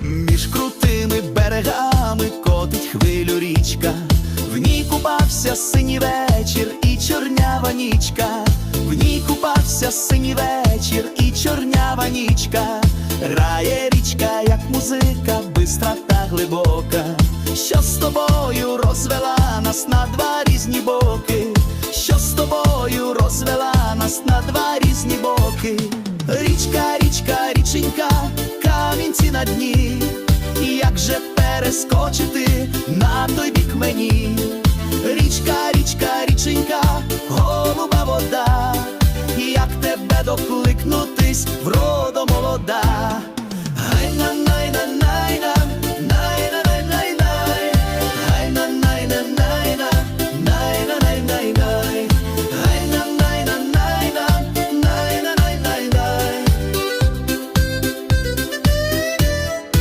Між крутими берегами котить хвилю річка, в ній купався синій вечір і чорнява нічка, в ній купався синій вечір і чорнява нічка, грає річка, як музика, бистра та глибока, що з тобою розвела нас на два різні боки, що з тобою розвела нас на два різні боки. Річка, річка, річенька, перескочити на той бік мені? Річка, річка, річенька, голуба вода, як тебе докликнутись, в молода.